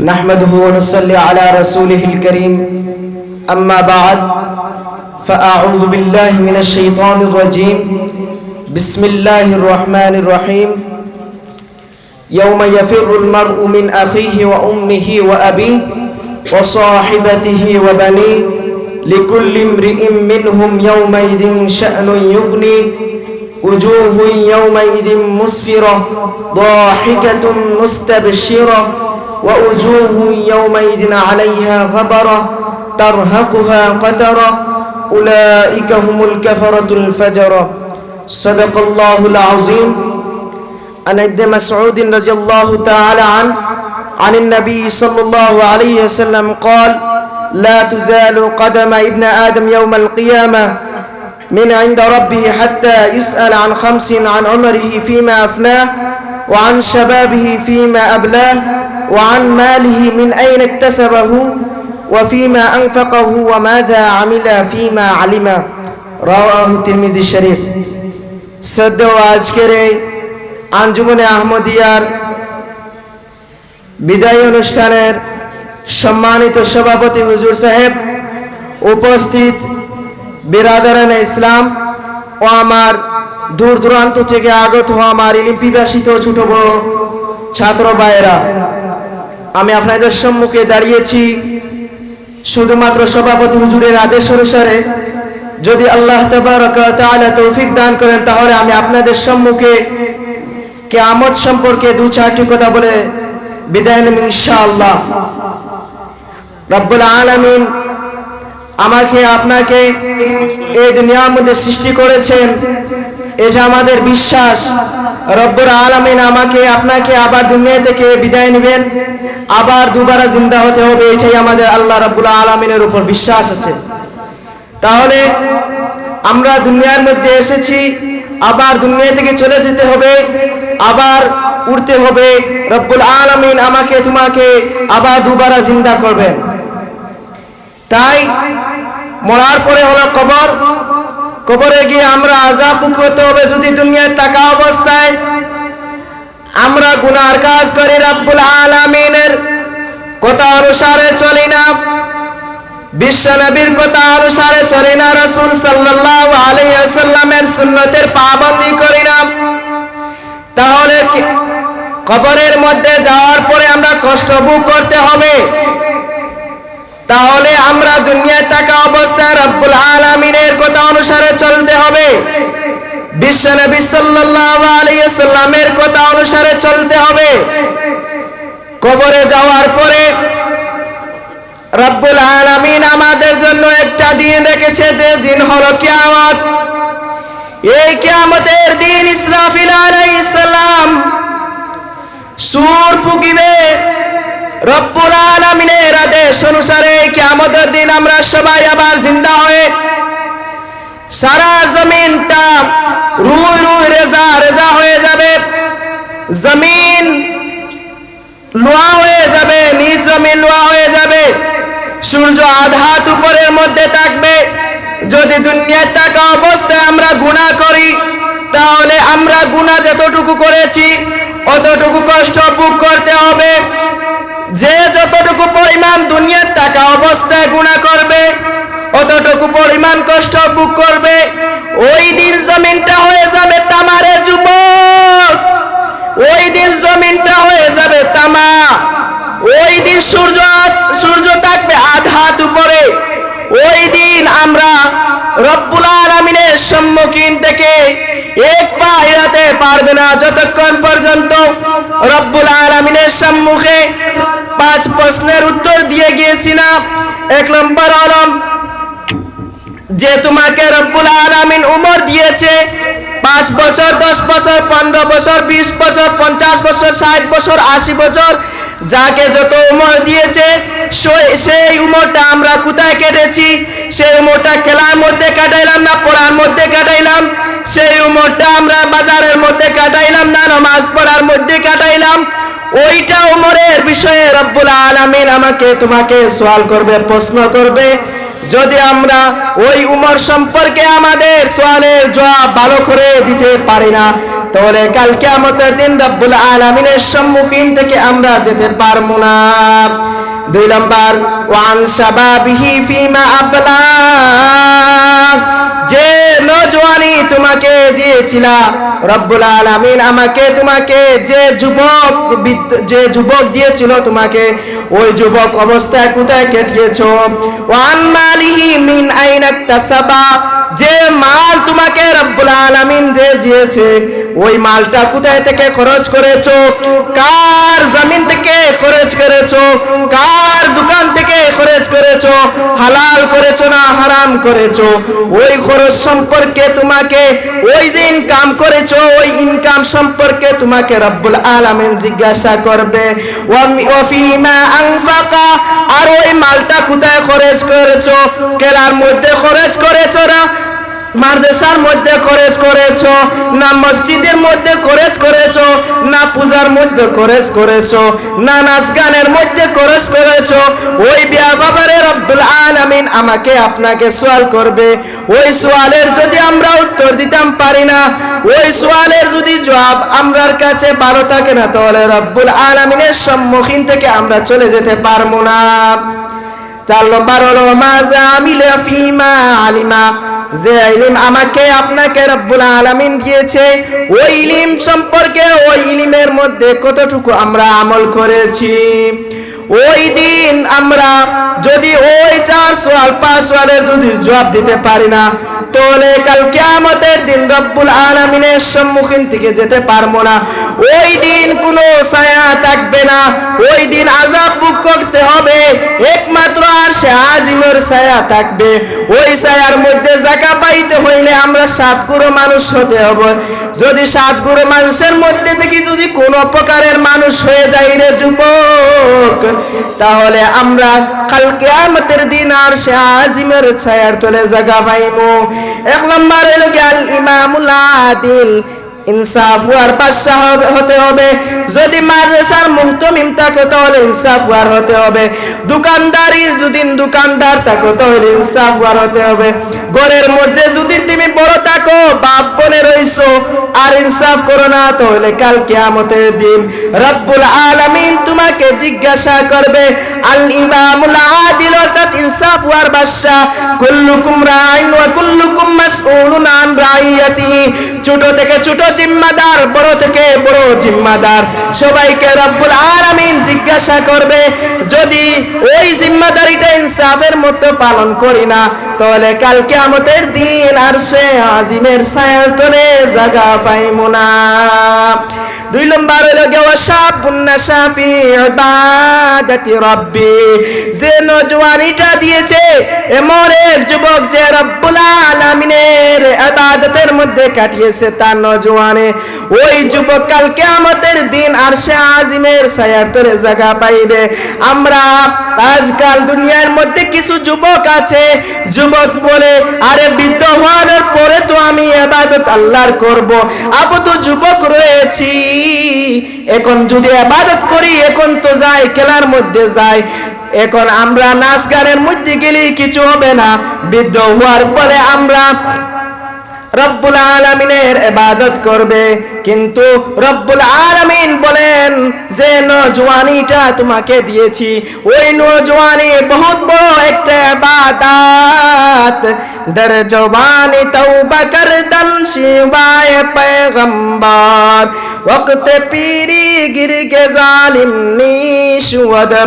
نحمده ونصلي على رسوله الكريم. أما بعد فأعوذ بالله من الشيطان الرجيم. بسم الله الرحمن الرحيم. يوم يفر المرء من أخيه وأمه وأبيه وصاحبته وبنيه لكل امرئ منهم يومئذ شأن يغني وجوه يومئذ مسفرة ضاحكة مستبشرة ووجوه يومئذ عليها غبرة ترهقها قترة أولئك هم الكفرة الفجرة. صدق الله العظيم. عن ابن مسعود رضي الله تعالى عنه عن النبي صلى الله عليه وسلم قال لا تزال قدم ابن آدم يوم القيامة من عند ربه حتى يسأل عن خمس عن عمره فيما أفناه وعن شبابه فيما أبلاه وعن ماله من أين اكتسبه وفيما أنفقه وماذا عمل فيما علم رواه الترمذي الشريف শ্রদ্ধেয় আজকের এই আঞ্জুমনে আহমদিয়ার বিদায়ী অনুষ্ঠানের সম্মানিত সভাপতি হুজুর সাহেব উপস্থিত বিরাদারান ইসলাম ও আমার দূর দূরান্ত থেকে আগত হওয়া আমার ইলিম পিপাসিত ছোট বড় ছাত্র ভাইয়েরা আমি আপনাদের সম্মুখে দাঁড়িয়েছি শুধুমাত্র সভাপতি হুজুরের আদেশ অনুসারে। যদি আল্লাহ তৌফিক দান করেন, তাহলে আমি আপনাদের সম্মুখে কেয়ামত সম্পর্কে দু চারটি কথা বলে বিদায় নেব ইনশাআল্লাহ। রব্বুল আলামিন আমাকে, আপনাকে এই দুনিয়ার মধ্যে সৃষ্টি করেছেন। এটা আমাদের বিশ্বাস। রব্বুল আলামিন আমাকে, আপনাকে আবার দুনিয়া থেকে বিদায় নেবেন। আবার দুবারা জিন্দা হতে হবে, এটাই আমাদের আল্লাহ রব্বুল আলামিনের উপর বিশ্বাস আছে। তাহলে আমরা দুনিয়ার মধ্যে এসেছি, আবার দুনিয়া থেকে চলে যেতে হবে, আবার উঠতে হবে। রব্বুল আলামিন আমাকে, তোমাকে আবার দুবারা জিন্দা করবেন। তাই মরার পরে হলো কবর কবরে গিয়ে আমরা আজাব হতে হবে যদি দুনিয়ায় থাকা অবস্থায়, আমরা গুনার কাজ করি রব্বুল আলামিনের কথা অনুসারে চলি না। বিশ্ব নবীর কথা অনুসারে চলি না। রসুল সাল্লাল্লাহু আলাইহি ওয়াসাল্লামের সুন্নতের পাবন্দি করি না। তাহলে কবরের মধ্যে যাওয়ার পরে আমরা কষ্ট ভোগ করতে হবে। তাহলে আমরা দুনিয়ায় থাকা অবস্থায় রব্বুল আলামিনের কথা অনুসারে চলতে হবে। বিশ্ব নবী সাল্লাল্লাহু আলাইহি ওয়াসাল্লামের কথা অনুসারে চলতে হবে। কবরে যাওয়ার পরে রব্বুল আলামিন আমাদের জন্য একটা দিন রেখেছে, যে দিন হলো কিয়ামত। এই কিয়ামতের দিন ইসরাফিল আলাইহিস সালাম সুর ফুকিবে রব্বুল আলামিনের আমরা সবাই আবার জিন্দা হয়ে সারা জমিনটা রুই রুই রেজা রেজা হয়ে যাবে। জমিন লোয়া হয়ে যাবে, নিজ জমিন লোয়া হয়ে যাবে। সূর্য আধাত উপরের মধ্যে থাকবে। যদি দুনিয়ায় থাকা অবস্থায় আমরা গুনাহ করি, তাহলে আমরা গুনাহ যতটুকু করেছি, অতটুকু কষ্ট ভোগ করতে হবে। যে যতটুকু পরিমাণ দুনিয়ার টাকা অবস্থায় গুণা করবে, অতটুকু পরিমাণ কষ্ট ভোগ করবে, ওই দিন জমিনটা হয়ে যাবে তামারে যুবক। ওই দিন জমিনটা হয়ে যাবে তামা। ওই দিন সূর্য সূর্য থাকবে আধাত উপরে। ওই দিন আমরা রব্বুল আলামিনের সম্মুখীন থেকে এক পা এড়াতে পারবে না। যতক্ষণ পর্যন্ত রব্বুল আলামিনের সম্মুখে পাঁচ প্রশ্নের উত্তর দিয়ে গিয়েছি না। এক নম্বর আলম, যে তোমাকে রব্বুল আলামিন উমর দিয়েছে, পাঁচ বছর, দশ বছর, পনেরো বছর, বিশ বছর, পঞ্চাশ বছর, ষাট বছর, আশি বছর, যাকে যত উমর দিয়েছে সেই উমরটা আমরা কোথায় কেটেছি? সেই উমরটা খেলার মধ্যে কাটাইলাম না, পড়ার মধ্যে কাটাইলাম? সেই উমরটা আমরা বাজারের মধ্যে কাটাইলাম না, নামাজ পড়ার মধ্যে কাটাইলাম? ওইটা উমরের বিষয়ে রব্বুল আলামিন আমাকে, তোমাকে সওয়াল করবে, প্রশ্ন করবে। যদি আমরা ওই উমর সম্পর্কে আমাদের সোয়ালের জবাব ভালো করে দিতে পারি না, তাহলে কাল কিয়ামতের দিন রব্বুল আলামিনের সম্মুখীন থেকে আমরা যেতে পারব না। দুই নম্বর, ওয়ান শাবাবিহি ফিমা আবলা। যে নজওয়ানি তোমাকে দিয়েছিলা রব্বুল আলামিন আমাকে, তোমাকে যে যুবক যে যুবক দিয়েছিল, তোমাকে ওই যুবক অবস্থায় কোথায় কেটিয়েছ? ওয়ান মালিহি মিন আইনা তাসাবা যে মাল তোমাকে রব্বুল আলামিন যে দিয়েছে ওই মালটা কোথায় থেকে খরচ করেছ? কার জমিন থেকে খরচ করেছ? কার দোকান থেকে খরচ করেছ? হালাল করেছ না হারাম করেছ? ওই খরচ সম্পর্কে তোমাকে ওই যে ইনকাম করেছ, ওই ইনকাম সম্পর্কে তোমাকে রব্বুল আলামিন জিজ্ঞাসা করবে। আর ওই মালটা কোথায় খরচ করেছ? কেলার মধ্যে খরচ করেছ না? মাদ্রাসার মধ্যে খরচ করেছ, না মসজিদের মধ্যে খরচ করেছ, না পূজার মধ্যে খরচ করেছ, না নাচ গানের মধ্যে খরচ করেছ, ওই ব্যাপারে রব্বুল আলামিন আমাকে আপনাকে সওয়াল করবে। ওই সওয়ালের যদি আমরা উত্তর দিতাম পারি না, ওই সওয়ালের যদি জবাব আমরার কাছে ভালো থাকে না, তাহলে রব্বুল আলামিনের সম্মুখীন থেকে আমরা চলে যেতে পারব না। চার নম্বর আমিলা আলিমা। যে ইলিম আমাকে আপনাকে রব্বুল আলামিন দিয়েছে, ওই ইলিম সম্পর্কে ওই ইলিমের মধ্যে কতটুকু আমরা আমল করেছি? ওই দিন আমরা যদি ওই চার সোয়াল, পাঁচ সোয়ালের যদি জবাব দিতে পারি না তাহলে কাল কেয়ামতের দিন রব্বুল আলামিনের সম্মুখীন থেকে যেতে পারব না। ওই দিন কোনো ছায়া থাকবে না। ওই দিন আজাব বুক করতে হবে। একমাত্র আর সে আজিমের ছায়া থাকবে। ওই ছায়ার মধ্যে হইলে আমরা সাত গুরু মানুষ হতে হবে। যদি সাত গুরু মানুষের মধ্যে থেকে যদি কোন প্রকারের মানুষ হয়ে যাই রে যুবক, তাহলে আমরা কালকে আমাদের দিন আর সে আজিমের ছায়ার তলে জাগা পাইব এক নম্বর হলো গেল ইমামুল আদিল। ইনসাফ আর বাদশাহ হতে হবে। যদি মাদ্রাসার মুহতমিম থাকো, তাহলে হতে হবে। যদি দোকানদার থাকো, তাহলে হতে হবে। ঘরের মধ্যে যদি তুমি বড় থাকো, বাপ বনে রইছো, আর ইনসাফ করো না, তাহলে কাল কিয়ামতের দিন রব্বুল আলামিন তোমাকে জিজ্ঞাসা করবে, আল ইমামুল আদিল অর্থাৎ ইনসাফ ওয়ার বাদশাহ কুল্লুকুম রাইন ওয়া কুল্লুকুম মাসউলুন আন রাইয়াতিহি। ছোট থেকে ছোট জিম্মাদার, বড় থেকে বড় জিম্মাদার। সবাইকে রব্বুল আলামিন জিজ্ঞাসা করবে, যদি ওই জিম্মাদারিটা ইনসাফের মতো পালন করি না, তাহলে কালকে আমাদের দিন আর সে আজিমের ছায়ার তলে জায়গা পাইমু না। দুই নম্বর হলো গেওয়া শাবুন নাশা ফি ইবাদাতি রাব্বি। যে নজওয়ানিটা দিয়েছে এমন এক যুবক যে রব্বুল আলামিনের ইবাদতের মধ্যে কাটিয়েছে তার নজওয়ানে। ওই যুবক কালকে আমাদের দিন আর সে আজিমের ছায়ার তলে জায়গা পাইবে। আমরা আজকাল দুনিয়ার মধ্যে কিছু যুবক আছে, যুবক বলে, আরে বৃদ্ধ হওয়ার পরে তো আমি এবাদত আল্লাহর করব। আবু তো যুবক রয়েছি। এখন যদি আবাদত করি, এখন তো যাই, খেলার মধ্যে যাই। এখন আমরা নাচ গানের মধ্যে গেলে কিছু হবে না, বৃদ্ধ হওয়ার পরে আমরা রব্বুল আলমিনের এবাদত করবে। কিন্তু রব্বুল আলমিন বলেন, যে নজওয়ানিটা তোমাকে দিয়েছি, ওই নজওয়ানি বহুত বড় একটা ইবাদত। در جوان توبہ کردن شوائے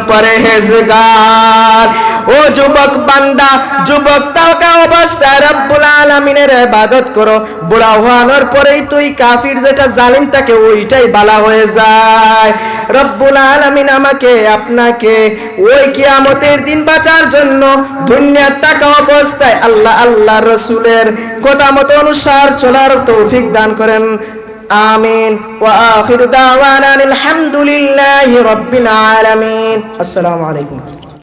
পরহেজগার। ও যুবক বান্দা, যুবক তাওকা অবস্থা রব্বুল ইবাদত করো। বুড়া হওয়ানোর পরেই তুই কাফির যেটা জালিম তাকে ওইটাই বালা হয়ে যায়। রব্বুল আলামিন আমাকে, আপনাকে ওই কিয়ামতের দিন বাঁচার জন্য দুনিয়ার টাকা অবস্থায় আল্লাহ আল্লাহ রসুলের কথা মতো অনুসার চলার তৌফিক দান করেন। আমিন। ওয়া আখিরু দাওয়ানা আলহামদুলিল্লাহি রাব্বিল আলামিন। আসসালামু আলাইকুম।